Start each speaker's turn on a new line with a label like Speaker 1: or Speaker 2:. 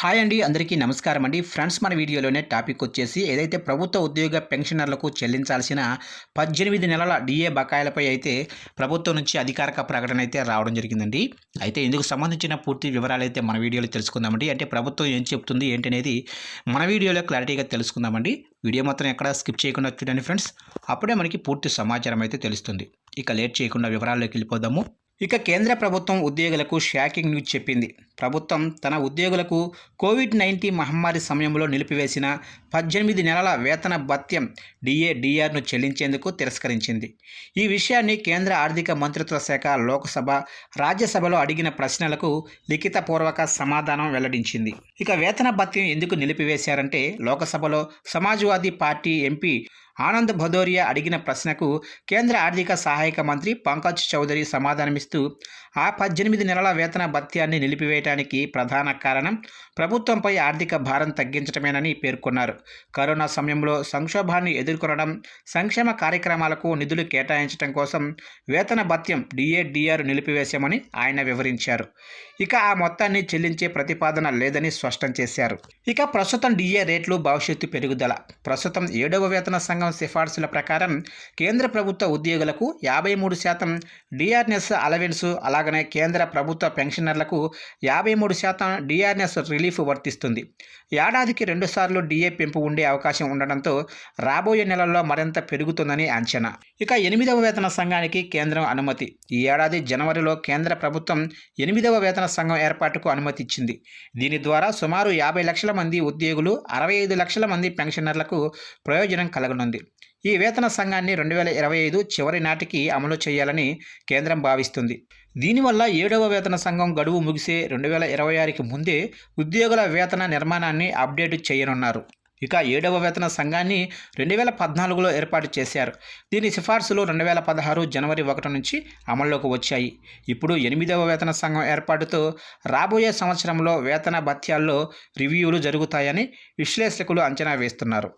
Speaker 1: Hi అండి అందరికీ నమస్కారం అండి. ఫ్రెండ్స్ మన వీడియోలోనే టాపిక్ వచ్చేసి ఏదైతే ప్రభుత్వ ఉద్యోగ పెన్షనర్లకు చెల్లించాల్సిన పద్దెనిమిది నెలల డిఏ బకాయిలపై అయితే ప్రభుత్వం నుంచి అధికారిక ప్రకటన అయితే రావడం జరిగిందండి. అయితే ఇందుకు సంబంధించిన పూర్తి వివరాలు అయితే మన వీడియోలో తెలుసుకుందామండి. అంటే ప్రభుత్వం ఏం చెప్తుంది ఏంటనేది మన వీడియోలో క్లారిటీగా తెలుసుకుందామండి. వీడియో మాత్రం ఎక్కడ స్కిప్ చేయకుండా చూడండి ఫ్రెండ్స్. అప్పుడే మనకి పూర్తి సమాచారం అయితే తెలుస్తుంది. ఇక లేట్ చేయకుండా వివరాల్లోకి వెళ్ళిపోదాము. ఇక కేంద్ర ప్రభుత్వం ఉద్యోగులకు షాకింగ్ న్యూస్ చెప్పింది. ప్రభుత్వం తన ఉద్యోగులకు కోవిడ్ నైన్టీన్ మహమ్మారి సమయంలో నిలిపివేసిన పద్దెనిమిది నెలల వేతన భత్యం డిఏ డిఆర్ను చెల్లించేందుకు తిరస్కరించింది. ఈ విషయాన్ని కేంద్ర ఆర్థిక మంత్రిత్వ శాఖ లోక్సభ రాజ్యసభలో అడిగిన ప్రశ్నలకు లిఖితపూర్వక సమాధానం వెల్లడించింది. ఇక వేతన భత్యం ఎందుకు నిలిపివేశారంటే లోకసభలో సమాజ్వాదీ పార్టీ ఎంపీ ఆనంద్ భదోరియా అడిగిన ప్రశ్నకు కేంద్ర ఆర్థిక సహాయక మంత్రి పంకజ్ చౌదరి సమాధానమిస్తూ ಕ್ರಿಸ್ತು ఆ పద్దెనిమిది నెలల వేతన భత్యాన్ని నిలిపివేయడానికి ప్రధాన కారణం ప్రభుత్వంపై ఆర్థిక భారం తగ్గించడమేనని పేర్కొన్నారు. కరోనా సమయంలో సంక్షోభాన్ని ఎదుర్కొనడం సంక్షేమ కార్యక్రమాలకు నిధులు కేటాయించడం కోసం వేతన భత్యం డిఏడిఆర్ నిలిపివేశామని ఆయన వివరించారు. ఇక ఆ మొత్తాన్ని చెల్లించే ప్రతిపాదన లేదని స్పష్టం చేశారు. ఇక ప్రస్తుతం డిఏ రేట్లు భవిష్యత్తు పెరుగుదల. ప్రస్తుతం ఏడవ వేతన సంఘం సిఫార్సుల ప్రకారం కేంద్ర ప్రభుత్వ ఉద్యోగులకు యాభై మూడు శాతం డిఆర్ఎస్ అలవెన్స్ అలాగనే కేంద్ర ప్రభుత్వ పెన్షనర్లకు యాభై మూడు శాతం డిఆర్ఎస్ రిలీఫ్ వర్తిస్తుంది. ఏడాదికి రెండుసార్లు డిఏ పెంపు ఉండే అవకాశం ఉండడంతో రాబోయే నెలల్లో మరింత పెరుగుతుందని అంచనా. ఇక ఎనిమిదవ వేతన సంఘానికి కేంద్రం అనుమతి. ఈ ఏడాది జనవరిలో కేంద్ర ప్రభుత్వం ఎనిమిదవ వేతన సంఘం ఏర్పాటుకు అనుమతి ఇచ్చింది దీని ద్వారా సుమారు యాభై లక్షల మంది ఉద్యోగులు అరవై ఐదు లక్షల మంది పెన్షనర్లకు ప్రయోజనం కలగనుంది. ఈ వేతన సంఘాన్ని రెండు వేల ఇరవై ఐదు చివరి నాటికి అమలు చేయాలని కేంద్రం భావిస్తుంది. దీనివల్ల ఏడవ వేతన సంఘం గడువు ముగిసే రెండు వేల ఇరవై ఆరుకి ముందే ఉద్యోగుల వేతన నిర్మాణాన్ని అప్డేట్ చేయనున్నారు. ఇక ఏడవ వేతన సంఘాన్ని రెండు వేల పద్నాలుగులో ఏర్పాటు చేశారు. దీని సిఫార్సులు రెండు వేల పదహారు జనవరి ఒకటి నుంచి అమల్లోకి వచ్చాయి. ఇప్పుడు ఎనిమిదవ వేతన సంఘం ఏర్పాటుతో రాబోయే సంవత్సరంలో వేతన భత్యాల్లో రివ్యూలు జరుగుతాయని విశ్లేషకులు అంచనా వేస్తున్నారు.